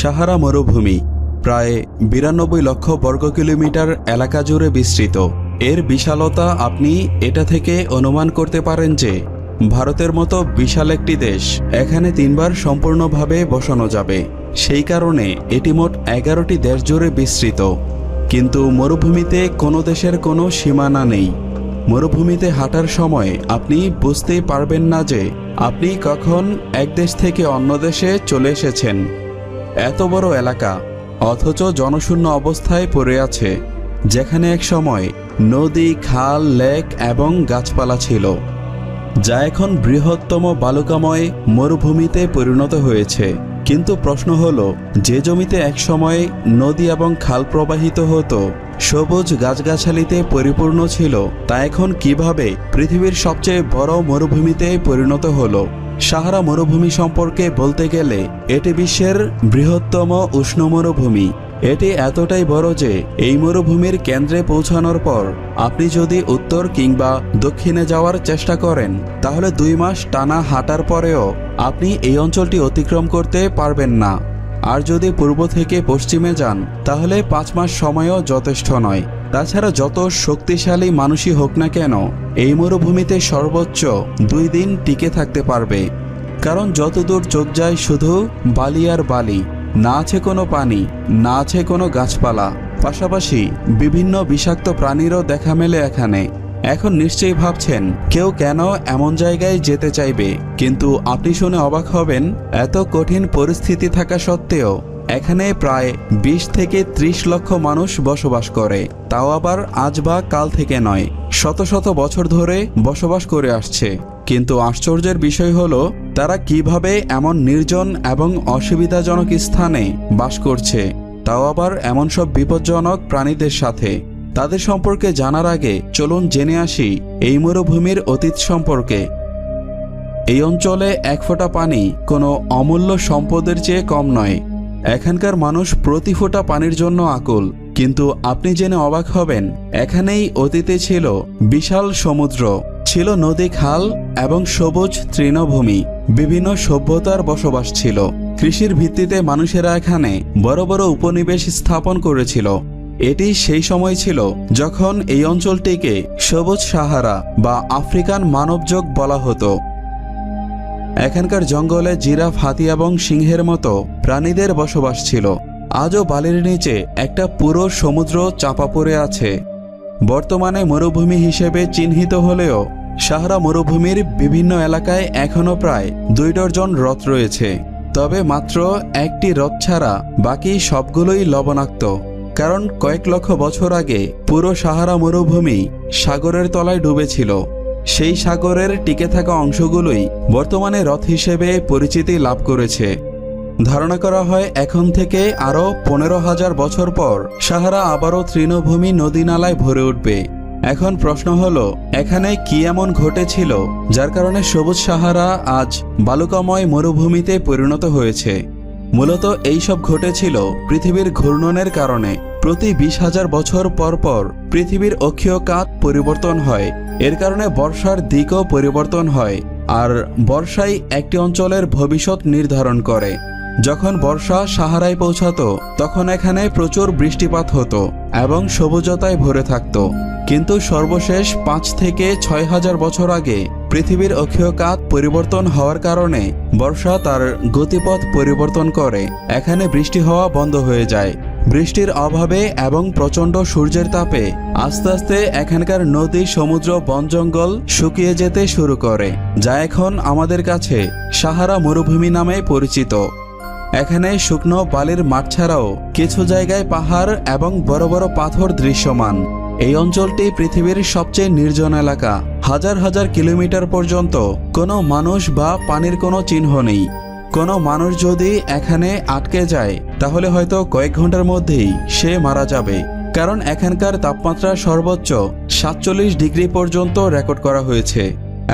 সাহারা মরুভূমি, প্রায় বিরানব্বই লক্ষ বর্গ কিলোমিটার এলাকা জুড়ে বিস্তৃত। এর বিশালতা আপনি এটা থেকে অনুমান করতে পারেন যে, ভারতের মতো বিশাল একটি দেশ এখানে তিনবার সম্পূর্ণভাবে বসানো যাবে। সেই কারণে এটি মোট এগারোটি দেশ জুড়ে বিস্তৃত। কিন্তু মরুভূমিতে কোনো দেশের কোনো সীমানা নেই। মরুভূমিতে হাঁটার সময় আপনি বুঝতেই পারবেন না যে, আপনি কখন এক দেশ থেকে অন্য দেশে চলে এসেছেন। এত বড় এলাকা, অথচ জনশূন্য অবস্থায় পড়ে আছে, যেখানে এক সময় নদী, খাল, লেক এবং গাছপালা ছিল, যা এখন বৃহত্তম বালুকাময় মরুভূমিতে পরিণত হয়েছে। কিন্তু প্রশ্ন হল, যে জমিতে একসময় নদী এবং খাল প্রবাহিত হতো, সবুজ গাছগাছালিতে পরিপূর্ণ ছিল, তা এখন কীভাবে পৃথিবীর সবচেয়ে বড় মরুভূমিতে পরিণত হলো? সাহারা মরুভূমি সম্পর্কে বলতে গেলে এটি বিশ্বের বৃহত্তম উষ্ণ মরুভূমি। এটি এতটাই বড় যে এই মরুভূমির কেন্দ্রে পৌঁছানোর পর আপনি যদি উত্তর কিংবা দক্ষিণে যাওয়ার চেষ্টা করেন, তাহলে দুই মাস টানা হাঁটার পরেও আপনি এই অঞ্চলটি অতিক্রম করতে পারবেন না। আর যদি পূর্ব থেকে পশ্চিমে যান, তাহলে পাঁচ মাস সময়ও যথেষ্ট নয়। তাছাড়া যত শক্তিশালী মানুষই হোক না কেন, এই মরুভূমিতে সর্বোচ্চ দুই দিন টিকে থাকতে পারবে। কারণ যতদূর চোখ যায় শুধু বালি আর বালি, না আছে কোনো পানি, না আছে কোনো গাছপালা। পাশাপাশি বিভিন্ন বিষাক্ত প্রাণীরও দেখা মেলে এখানে। এখন নিশ্চয়ই ভাবছেন, কেউ কেন এমন জায়গায় যেতে চাইবে? কিন্তু আপনি শুনে অবাক হবেন, এত কঠিন পরিস্থিতি থাকা সত্ত্বেও। এখানে প্রায় ২০ থেকে ৩০ লক্ষ মানুষ বসবাস করে। তাও আবার আজ বা কাল থেকে নয়, শত শত বছর ধরে বসবাস করে আসছে। কিন্তু আশ্চর্যের বিষয় হলো, তারা কীভাবে এমন নির্জন এবং অসুবিধাজনক স্থানে বাস করছে। তাও আবার এমন সব বিপজ্জনক প্রাণীদের সাথে। তাদের সম্পর্কে জানার আগে চলুন জেনে আসি এই মরুভূমির অতীত সম্পর্কে। এই অঞ্চলে এক ফোঁটা পানি কোনো অমূল্য সম্পদের চেয়ে কম নয়। এখানকার মানুষ প্রতি ফোঁটা পানির জন্য আকুল, কিন্তু আপনি জেনে অবাক হবেন, এখানেই অতীতে ছিল বিশাল সমুদ্র, ছিল নদী খাল এবং সবুজ তৃণভূমি, বিভিন্ন সভ্যতার বসবাস ছিল। কৃষির ভিত্তিতে মানুষেরা এখানে বড় বড় উপনিবেশ স্থাপন করেছিল। এটি সেই সময় ছিল যখন এই অঞ্চলটিকে সবুজ সাহারা বা আফ্রিকান মানবযোগ বলা হতো। এখানকার জঙ্গলে জিরাফ, হাতি এবং সিংহের মতো প্রাণীদের বসবাস ছিল। আজও বালির নিচে একটা পুরো সমুদ্র চাপা পড়ে আছে। বর্তমানে মরুভূমি হিসেবে চিহ্নিত হলেও সাহারা মরুভূমির বিভিন্ন এলাকায় এখনও প্রায় দুই ডজন হ্রদ রয়েছে। তবে মাত্র একটি হ্রদ ছাড়া বাকি সবগুলোই লবণাক্ত। কারণ কয়েক লক্ষ বছর আগে পুরো সাহারা মরুভূমি সাগরের তলায় ডুবেছিল। সেই সাগরের টিকে থাকা অংশগুলোই বর্তমানে হ্রদ হিসেবে পরিচিতি লাভ করেছে। ধারণা করা হয় এখন থেকে আরও পনেরো হাজার বছর পর সাহারা আবারও তৃণভূমি নদী নালায় ভরে উঠবে। এখন প্রশ্ন হলো, এখানে কি এমন ঘটেছিল যার কারণে সবুজ সাহারা আজ বালুকাময় মরুভূমিতে পরিণত হয়েছে? মূলত এইসব ঘটেছিল পৃথিবীর ঘূর্ণনের কারণে। প্রতি বিশ হাজার বছর পর পর পৃথিবীর অক্ষীয় কাত পরিবর্তন হয়। এর কারণে বর্ষার দিকও পরিবর্তন হয় আর বর্ষাই একটি অঞ্চলের ভবিষ্যৎ নির্ধারণ করে। যখন বর্ষা সাহারায় পৌঁছাতো, তখন এখানে প্রচুর বৃষ্টিপাত হতো এবং সবুজতায় ভরে থাকত। কিন্তু সর্বশেষ পাঁচ থেকে ছয় হাজার বছর আগে পৃথিবীর অক্ষীয় কাত পরিবর্তন হওয়ার কারণে বর্ষা তার গতিপথ পরিবর্তন করে। এখানে বৃষ্টি হওয়া বন্ধ হয়ে যায়। বৃষ্টির অভাবে এবং প্রচণ্ড সূর্যের তাপে আস্তে আস্তে এখানকার নদী, সমুদ্র, বন জঙ্গল শুকিয়ে যেতে শুরু করে, যা এখন আমাদের কাছে সাহারা মরুভূমি নামে পরিচিত। এখানে শুকনো বালির মাঠ ছাড়াও কিছু জায়গায় পাহাড় এবং বড় বড় পাথর দৃশ্যমান। এই অঞ্চলটি পৃথিবীর সবচেয়ে নির্জন এলাকা। হাজার হাজার কিলোমিটার পর্যন্ত কোনো মানুষ বা পানির কোনো চিহ্ন নেই। কোনো মানুষ যদি এখানে আটকে যায়, তাহলে হয়তো কয়েক ঘণ্টার মধ্যেই সে মারা যাবে। কারণ এখানকার তাপমাত্রা সর্বোচ্চ সাতচল্লিশ ডিগ্রি পর্যন্ত রেকর্ড করা হয়েছে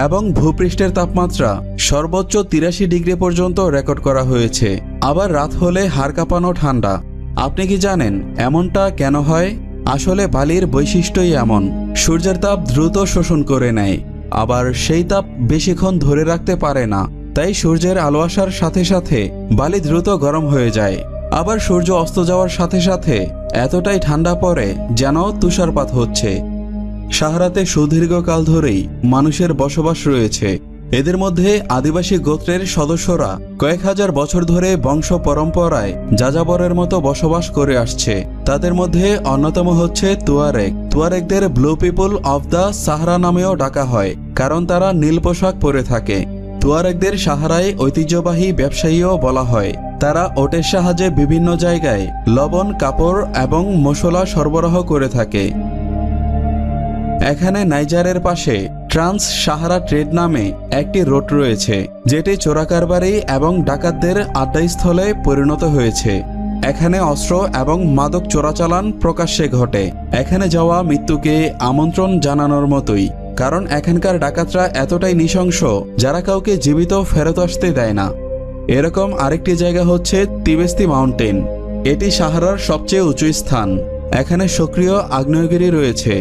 এবং ভূপৃষ্ঠের তাপমাত্রা সর্বোচ্চ তিরাশি ডিগ্রি পর্যন্ত রেকর্ড করা হয়েছে। আবার রাত হলে হাড় কাঁপানো ঠান্ডা। আপনি কি জানেন এমনটা কেন হয়? আসলে বালির বৈশিষ্ট্যই এমন। সূর্যের তাপ দ্রুত শোষণ করে নেয়। আবার সেই তাপ বেশিক্ষণ ধরে রাখতে পারে না। তাই সূর্যের আলো আসার সাথে সাথে বালি দ্রুত গরম হয়ে যায়। আবার সূর্য অস্ত যাওয়ার সাথে সাথে এতটাই ঠান্ডা পড়ে যেন তুষারপাত হচ্ছে। সাহারাতে সুদীর্ঘকাল ধরেই মানুষের বসবাস রয়েছে। এদের মধ্যে আদিবাসী গোত্রের সদস্যরা কয়েক হাজার বছর ধরে বংশ পরম্পরায় যাযাবরের মতো বসবাস করে আসছে। তাদের মধ্যে অন্যতম হচ্ছে Tuareg. তুয়ারেকদের blue people of the Sahara নামেও ডাকা হয়, কারণ তারা নীল পোশাক পরে থাকে। তুয়ারেকদের সাহারায় ঐতিহ্যবাহী ব্যবসায়ীও বলা হয়। তারা ওটের সাহায্যে বিভিন্ন জায়গায় লবণ, কাপড় এবং মশলা সরবরাহ করে থাকে। এখানে নাইজারের পাশে ট্রান্স সাহারা ট্রেড নামে একটি রোড রয়েছে, যেটি চোরাকারবারি এবং ডাকাতদের আড্ডাস্থলে পরিণত হয়েছে। এখানে অস্ত্র এবং মাদক চোরাচালান প্রকাশ্যে ঘটে। এখানে যাওয়া মৃত্যুকে আমন্ত্রণ জানানোর মতোই। কারণ এখানকার ডাকাতরা এতটাই নৃশংস, যারা কাউকে জীবিত ফেরত আসতে দেয় না। এরকম আরেকটি জায়গা হচ্ছে তিবেস্তি মাউন্টেন। এটি সাহারার সবচেয়ে উঁচু স্থান। এখানে সক্রিয় আগ্নেয়গিরি রয়েছে।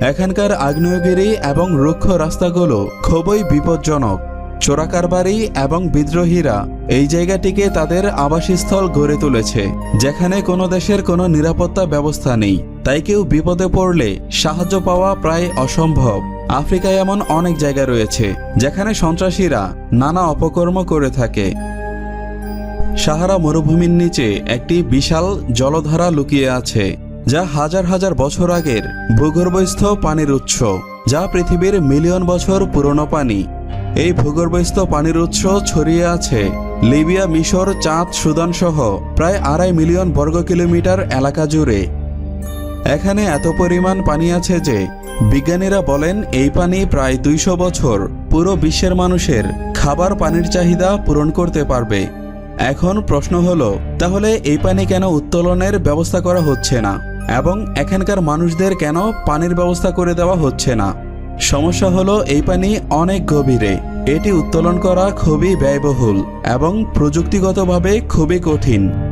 এখানকার আগ্নেয়গিরি এবং রুক্ষ রাস্তাগুলো খুবই বিপজ্জনক। চোরাকারবারি এবং বিদ্রোহীরা এই জায়গাটিকে তাদের আবাসস্থল গড়ে তুলেছে, যেখানে কোনো দেশের কোনো নিরাপত্তা ব্যবস্থা নেই। তাই কেউ বিপদে পড়লে সাহায্য পাওয়া প্রায় অসম্ভব। আফ্রিকায় এমন অনেক জায়গা রয়েছে, যেখানে সন্ত্রাসীরা নানা অপকর্ম করে থাকে। সাহারা মরুভূমির নিচে একটি বিশাল জলধারা লুকিয়ে আছে, যা হাজার হাজার বছর আগের ভূগর্ভস্থ পানির উৎস, যা পৃথিবীর মিলিয়ন বছর পুরনো পানি। এই ভূগর্ভস্থ পানির উৎস ছড়িয়ে আছে লিবিয়া মিশর, চাঁদ, সুদান সহ প্রায় আড়াই মিলিয়ন বর্গ কিলোমিটার এলাকা জুড়ে। এখানে এত পরিমাণ পানি আছে যে বিজ্ঞানীরা বলেন, এই পানি প্রায় দুইশো বছর পুরো বিশ্বের মানুষের খাবার পানির চাহিদা পূরণ করতে পারবে। এখন প্রশ্ন হলো, তাহলে এই পানি কেন উত্তোলনের ব্যবস্থা করা হচ্ছে না? এবং এখানকার মানুষদের কেন পানির ব্যবস্থা করে দেওয়া হচ্ছে না? সমস্যা হলো, এই পানি অনেক গভীরে। এটি উত্তোলন করা খুবই ব্যয়বহুল এবং প্রযুক্তিগতভাবে খুবই কঠিন।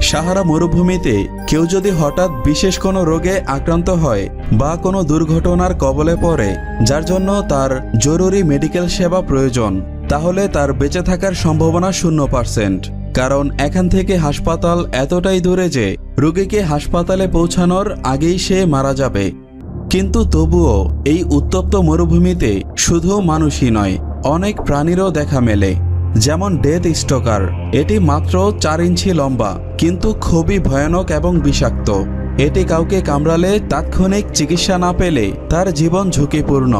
সাহারা মরুভূমিতে কেউ যদি হঠাৎ বিশেষ কোনো রোগে আক্রান্ত হয় বা কোনো দুর্ঘটনার কবলে পড়ে, যার জন্য তার জরুরি মেডিকেল সেবা প্রয়োজন, তাহলে তার বেঁচে থাকার সম্ভাবনা শূন্য পার্সেন্ট। কারণ এখান থেকে হাসপাতাল এতটাই দূরে যে রোগীকে হাসপাতালে পৌঁছানোর আগেই সে মারা যাবে। কিন্তু তবুও এই উত্তপ্ত মরুভূমিতে শুধু মানুষই নয়, অনেক প্রাণীরও দেখা মেলে। যেমন ডেথ স্টকার, এটি মাত্র চার ইঞ্চি লম্বা। কিন্তু খুবই ভয়ানক এবং বিষাক্ত। এটি কাউকে কামড়ালে তাৎক্ষণিক চিকিৎসা না পেলে তার জীবন ঝুঁকিপূর্ণ।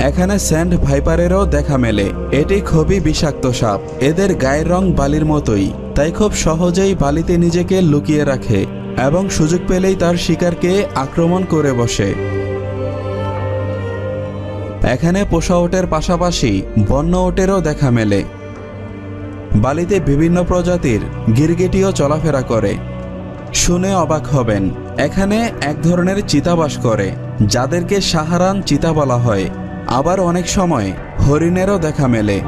এখানে স্যান্ড ভাইপারেরও দেখা মেলে। এটি খুবই বিষাক্ত সাপ। এদের গায়ের রং বালির মতোই, তাই খুব সহজেই বালিতে নিজেকে লুকিয়ে রাখে এবং সুযোগ পেলেই তার শিকারকে আক্রমণ করে বসে। এখানে পোষা ওটের পাশাপাশি বন্য ওটেরও দেখা মেলে। বালিতে বিভিন্ন প্রজাতির গিরগিটিও চলাফেরা করে। শুনে অবাক হবেন, এখানে এক ধরনের চিতাবাস করে, যাদেরকে সাহারান চিতা বলা হয়। আবার অনেক সময় হরিণেরও দেখা মেলে।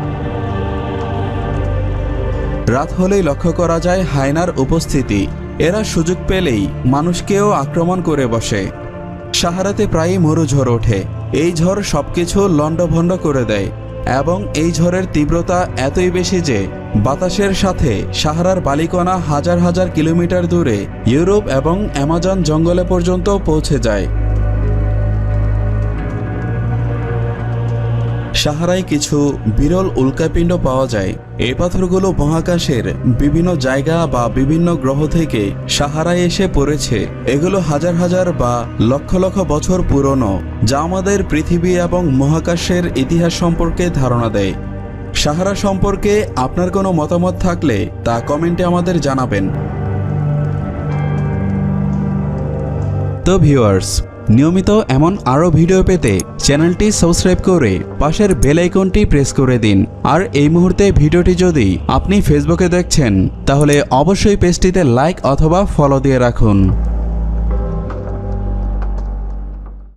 রাত হলেই লক্ষ্য করা যায় হায়নার উপস্থিতি। এরা সুযোগ পেলেই মানুষকেও আক্রমণ করে বসে। সাহারাতে প্রায়ই মরু ঝড় ওঠে। এই ঝড় সবকিছু লণ্ডভণ্ড করে দেয়। এবং এই ঝড়ের তীব্রতা এতই বেশি যে বাতাসের সাথে সাহারার বালিকণা হাজার হাজার কিলোমিটার দূরে ইউরোপ এবং অ্যামাজন জঙ্গলে পর্যন্ত পৌঁছে যায়। সাহারায় কিছু বিরল উল্কাপিণ্ড পাওয়া যায়। এই পাথরগুলো মহাকাশের বিভিন্ন জায়গা বা বিভিন্ন গ্রহ থেকে সাহারায় এসে পড়েছে। এগুলো হাজার হাজার বা লক্ষ লক্ষ বছর পুরনো, যা আমাদের পৃথিবী এবং মহাকাশের ইতিহাস সম্পর্কে ধারণা দেয়। সাহারা সম্পর্কে আপনার কোনো মতামত থাকলে তা কমেন্টে আমাদের জানাবেন। তো ভিউয়ার্স নিয়মিত এমন আরও ভিডিও পেতে চ্যানেলটি সাবস্ক্রাইব করে পাশের বেল আইকনটি প্রেস করে দিন। আর এই মুহূর্তে ভিডিওটি যদি আপনি ফেসবুকে দেখছেন, তাহলে অবশ্যই পেজটিতে লাইক অথবা ফলো দিয়ে রাখুন।